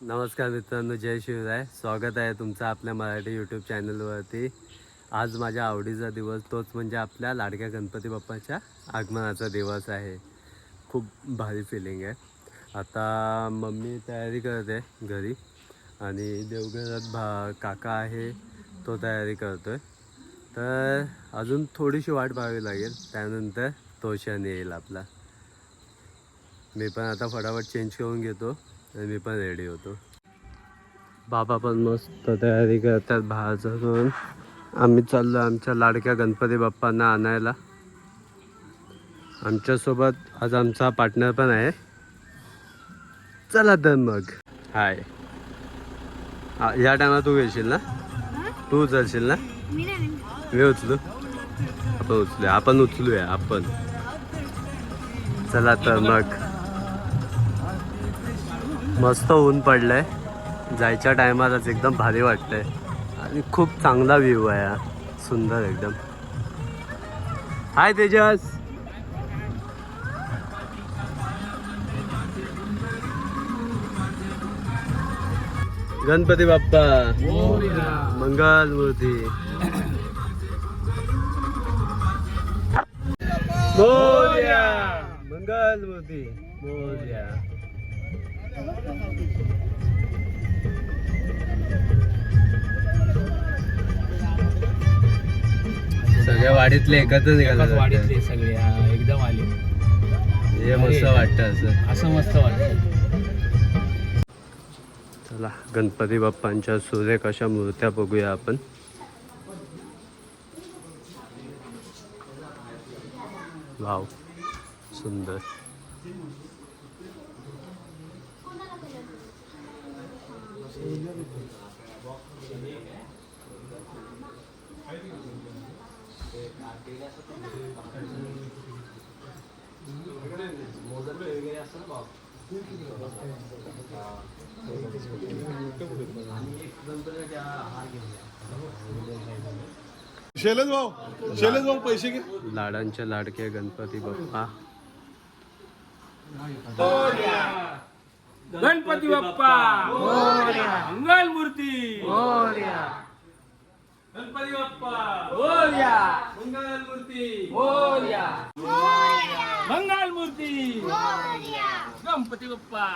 नमस्कार मित्रांनो जय शिवराय. स्वागत आहे तुमचं आपल्या मराठी यूट्यूब चॅनलवरती आज माझ्या आवडीचा दिवस तोच म्हणजे आपल्या लाडक्या गणपती बाप्पाच्या आगमनाचा दिवस आहे. खूप भारी फिलिंग आहे. आता मम्मी तयारी करते घरी आणि देवघरात भा काका आहे तो तयारी करतो आहे तर अजून थोडीशी वाट पाहावी लागेल त्यानंतर तो क्षण येईल आपला. मी पण आता फटाफट चेंज करून घेतो. आणि मी पण रेडी होतो. बाबा पण मस्त तयारी करतात बाहेरचं करून आम्ही चाललो आमच्या लाडक्या गणपती बाप्पांना आणायला. आमच्यासोबत आज आमचा पार्टनर पण आहे. चला तर मग. हाय हा, या टायमात तू येशील ना? तू उचलशील ना? मी उचलू आपण उचलूया आपण उचलूया आपण. चला तर मग. मस्त ऊन पडलंय. जायच्या टायमालाच एकदम भारी वाटतंय. आणि खूप चांगला व्ह्यू आहे हा. सुंदर एकदम. हाय तेजस. गणपती बाप्पा. मंगल मूर्ती. मंगल मूर्ती. मोर्या. सगळ्या वाडीतले एकत्र निघाला वाढीतले सगळे हा, एकदम आले. हे मस्त वाटतं असं. असं मस्त वाटतं. चला गणपती बाप्पांच्या सुरेख अशा मूर्त्या बघूया आपण. वाव सुंदर. शैलेश भाऊ शैलेश भाऊ पैसे घे. लाडांचे लाडके गणपती बाप्पा. गणपती बाप्पा. मंगल मूर्ती गणपती बाप्पा. मोरया. मंगल मूर्ती मोरया. मंगल मूर्ती गणपती बाप्पा.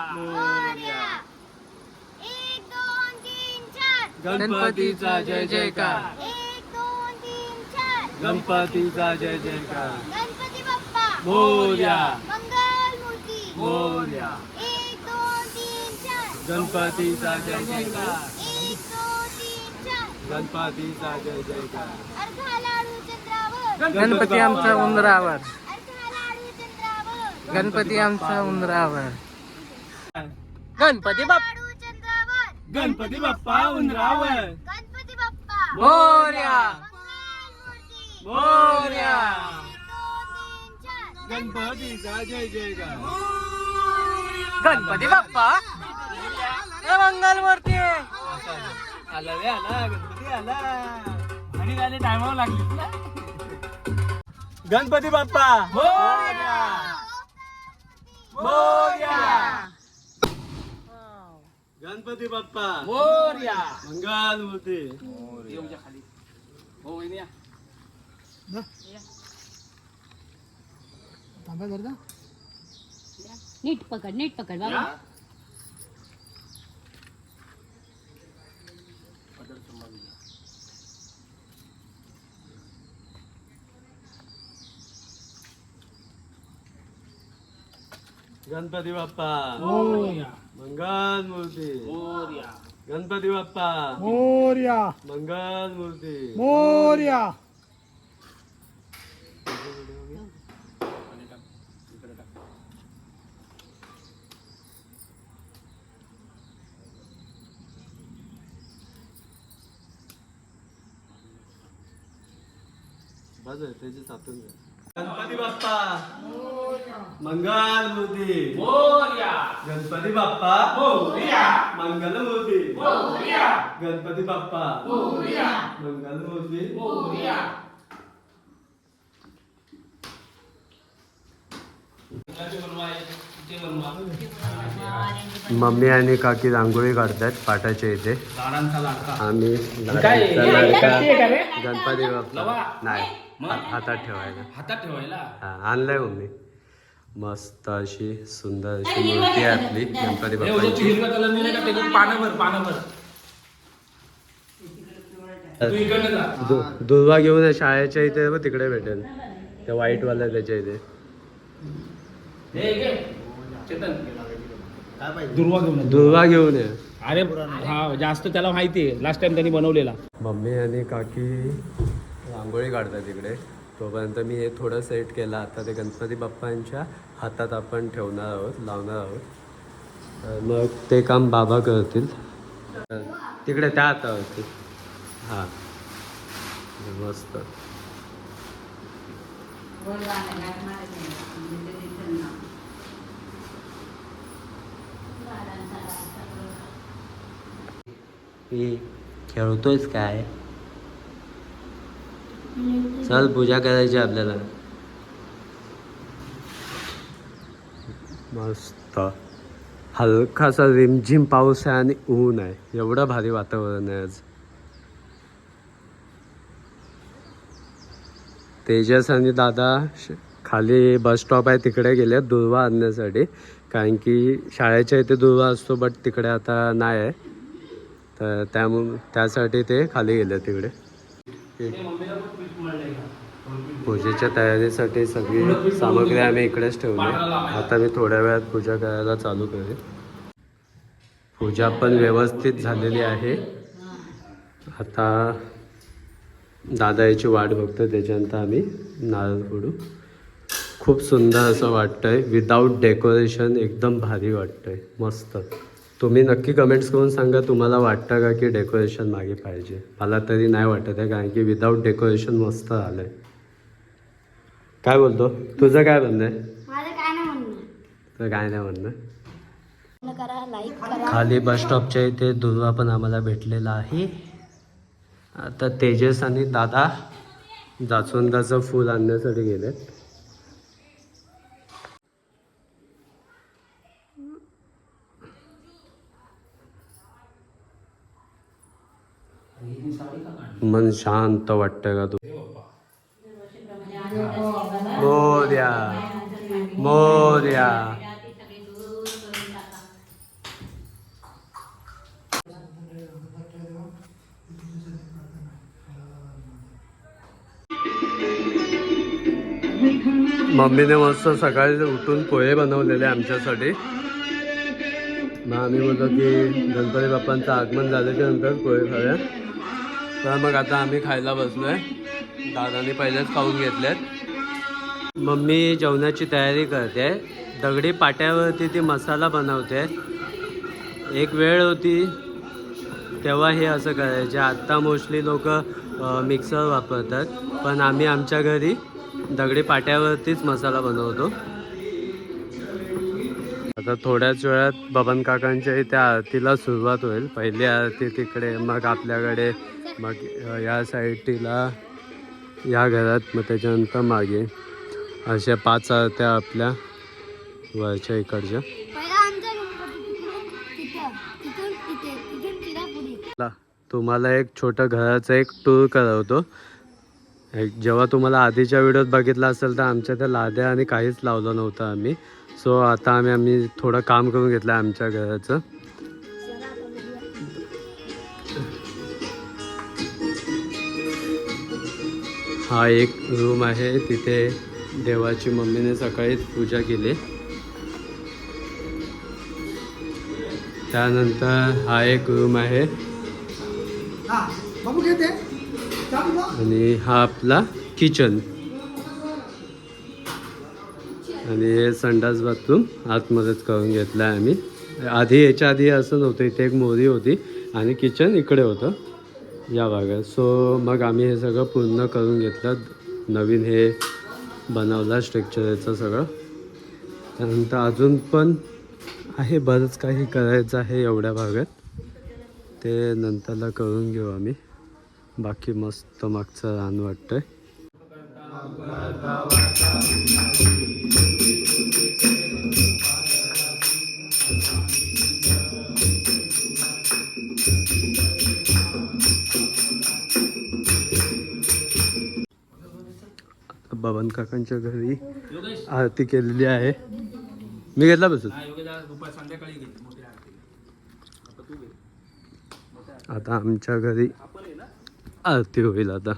एक दोन तीन चार. गणपतीचा जय जयकार एक दोन तीन चार. गणपतीचा जय जयकार गणपती बाप्पा. मोर्या. मोर्या. गणपतीचा जय जयकार गणपतीचा जय गणपती आमचा उंदरावर. गणपती आमचा उंदरावर. गणपती चंद्रावर. गणपती बाप्पा उंदरावर. गणपती बाप्पा. मोरया मंगल मूर्ती मोरया एक दोन तीन चार. गणपतीचा जय जयकार गणपती बाप्पा. मंगल मूर्ती आला रे आला गणपती आला. आणि गाणे टायमावर लागली गणपती बाप्पा. मोरया. मोरया. गणपती बाप्पा. मोरया. मंगल मूर्ती येऊच्या खाली. हो वहिनी या. नीट पकड नीट पकड बाबा. गणपती बाप्पा मोरया मंगल मूर्ती मोरया गणपती बाप्पा मोर्या मंगल मूर्ती मोर्या बस आहे, त्याची सातून घ्या. गणपती बाप्पा मंगल मूर्ती मोरया. गणपती बाप्पा. मोरया. मंगल मूर्ती मोरया. गणपती बाप्पा. मोरया. मंगल मूर्ती मोरया. मम्मी आणि काकी रांगोळी काढतात पाटाच्या इथे. आम्ही? गणपती बाप्पा. नाही मग? हातात ठेवायला. हातात ठेवायला? हा आणलंय मम्मी. मस्त अशी सुंदर अशी मूर्ती आहे आपली. गणपती बाप्पाची. पानाभर पानाभर दुर्वा घेऊन ये शाळेच्या इथे बघ तिकडे भेटेल. त्या व्हाईट वाल्या त्याच्या इथे. हे घे चेतन. दुर्वा घेऊन दुर्वा घेऊन ये. अरे हा जास्त त्याला माहिती आहे. लास्ट टाइम त्यांनी बनवलेला. मम्मी आणि काकी रांगोळी काढतात तिकडे तोपर्यंत मी हे थोडं सेट केलं. आता ते गणपती बाप्पांच्या हातात आपण ठेवणार आहोत लावणार आहोत. तर मग ते काम बाबा करतील. तिकडे त्या हातावरती. हां. मस्त. खेळतोयस काय? चल पूजा करायची आपल्याला. मस्त. हलकासा रिमझिम पाऊस आहे आणि ऊन आहे. एवढं भारी वातावरण आहे आज. तेजस आणि दादा श- खाली बस स्टॉप आहे. तिकडे गेले दुर्वा आणण्यासाठी. कारण की शाळेच्या इथे दुर्वा असतो बट तिकडे आता नाही आहे. तर त्यामुळे त्यासाठी ते खाली गेले तिकडे. पूजेच्या तयारीसाठी सगळी सामग्री आम्ही इकडेच ठेवली. आता मी थोड्या वेळात पूजा करायला चालू करेन. पूजा पण व्यवस्थित झालेली आहे. आता दादा याची वाट बघतो त्याच्यानंतर आम्ही नारळ फोडू. खूप सुंदर असं वाटतंय. विदाऊट डेकोरेशन एकदम भारी वाटतंय. मस्त. तुम्ही नक्की कमेंट्स करून सांगा तुम्हाला वाटतं का की डेकोरेशन मागे पाहिजे? मला तरी नाही वाटत आहे कारण की विदाऊट डेकोरेशन मस्त आलं आहे काय बोलतो? तुझं काय म्हणणं आहे? माझं काय नाही म्हणणं. तर काय नाही म्हणणं? खाली बस स्टॉपच्या इथे दुर्वा पण आम्हाला भेटलेला आहे. आता तेजस आणि दादा जास्वंदाचं फूल आणण्यासाठी गेलेत. मन शांत वाटतं का तू? मोर्या. मोर्या. मम्मीने मस्त सकाळी उठून पोहे बनवलेले आमच्यासाठी. मग आम्ही बोलतो की गणपती बाप्पांचं आगमन झाल्याच्यानंतर पोहे खाऊया. तर मग आता आम्ही खायला बसलो आहे दादाने पहिलेच खाऊन घेतलेत. मम्मी जेवणाची तयारी करते. दगडी पाट्यावरती ती मसाला बनवते. एक वेळ होती तेव्हा हे असं करायचे. आत्ता मोस्टली लोक मिक्सर वापरतात. पण आम्ही आमच्या घरी दगडी पाट्यावरतीच मसाला बनवतो. आता थोड्याच वेळात बबन काकांच्या इथे आरतीला सुरुवात होईल. पहिली आरती तिकडे मग आपल्याकडे मग अ, या साईडला या घरात मग त्याच्यानंतर मागे अशा पाच आरत्या आपल्या वरच्या इकडच्या. तुम्हाला एक छोटं घराचं एक टूर करवतो. एक जेव्हा तुम्हाला आधीच्या व्हिडिओत बघितलं असेल तर आमच्या त्या लाद्या आणि काहीच लावलं नव्हतं आम्ही. सो आता आम्ही आम्ही थोडं काम करून घेतलं आमच्या घराचं. हा एक रूम आहे. तिथे देवाची मम्मीने सकाळीच पूजा केली. त्यानंतर हा एक रूम आहे. आणि हा आपला किचन आणि हे संडास बाथरूम आतमध्येच करून घेतला आहे आम्ही. आधी याच्या आधी असं नव्हतं. इथे एक मोरी होती आणि किचन इकडे होतं. या भागात. सो मग आम्ही हे सगळं पूर्ण करून घेतलं. नवीन हे बनवलं स्ट्रक्चर याचं सगळं. त्यानंतर अजून पण आहे बरंच काही करायचं आहे एवढ्या भागात. ते नंतरला करून घेऊ आम्ही. बाकी मस्त मागचं रान वाटतंय. बाबन काकांच्या घरी आरती केलेली आहे. मी घेतला बसून? आरती. आता आमच्या घरी आरती होईल आता.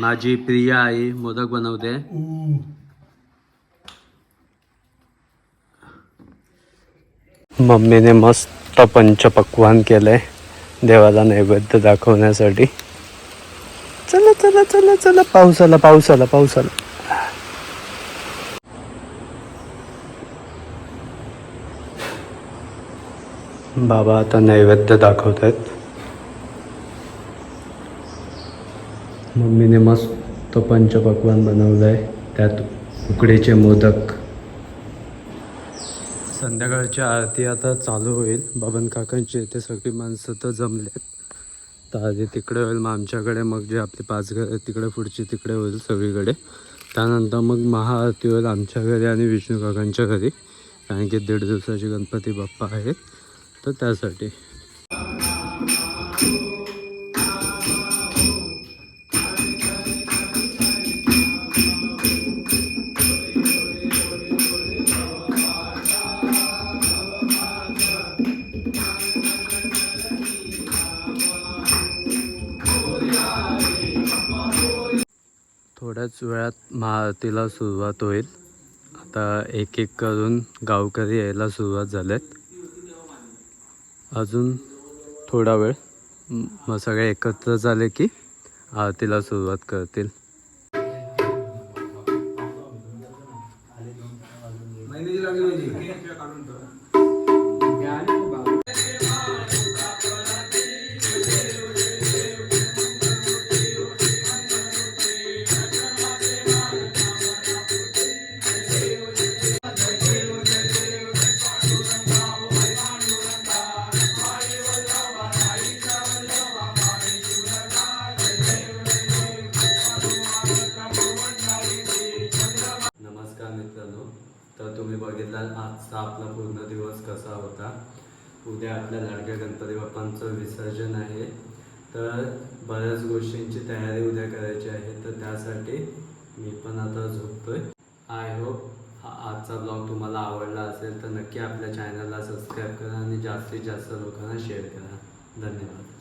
माझी प्रिया आई मोदक बनवते. मम्मीने मस्त पंचपक्वान केलंय देवाला नैवेद्य दाखवण्यासाठी. चला चला चला चला पाऊस आला पाऊस आला पाऊस आला बाबा आता नैवेद्य दाखवत आहेत मम्मीने मस्त पंचपक्वान बनवलं आहे त्यात उकडीचे मोदक. संध्याकाळची आरती आता चालू होईल. बाबन काकांची इथे सगळी माणसं तर जमलेत. तर आधी तिकडे होईल मग आमच्याकडे मग जे आपले पाच घर आहेत तिकडे पुढची तिकडे होईल सगळीकडे. त्यानंतर मग महाआरती होईल आमच्या घरी आणि विष्णू काकांच्या घरी. कारण की दीड दिवसाची गणपती बाप्पा आहेत. तर त्यासाठी. थोड्याच वेळात महाआरतीला सुरुवात होईल. आता एक एक करून गावकरी यायला सुरुवात झाल्यात अजून थोडा वेळ. मग सगळे एकत्र झाले की आरतीला सुरुवात करतील. तर तुम्ही बघितला आजचा आपला पूर्ण दिवस कसा होता. उद्या आपल्या लाडक्या गणपती बाप्पांचं विसर्जन आहे. तर बऱ्याच गोष्टींची तयारी उद्या करायची आहे तर त्यासाठी मी पण आता झोपतोय. आय होप हा आजचा ब्लॉग तुम्हाला आवडला असेल तर नक्की आपल्या चॅनलला सबस्क्राईब करा आणि जास्तीत जास्त लोकांना शेअर करा. धन्यवाद.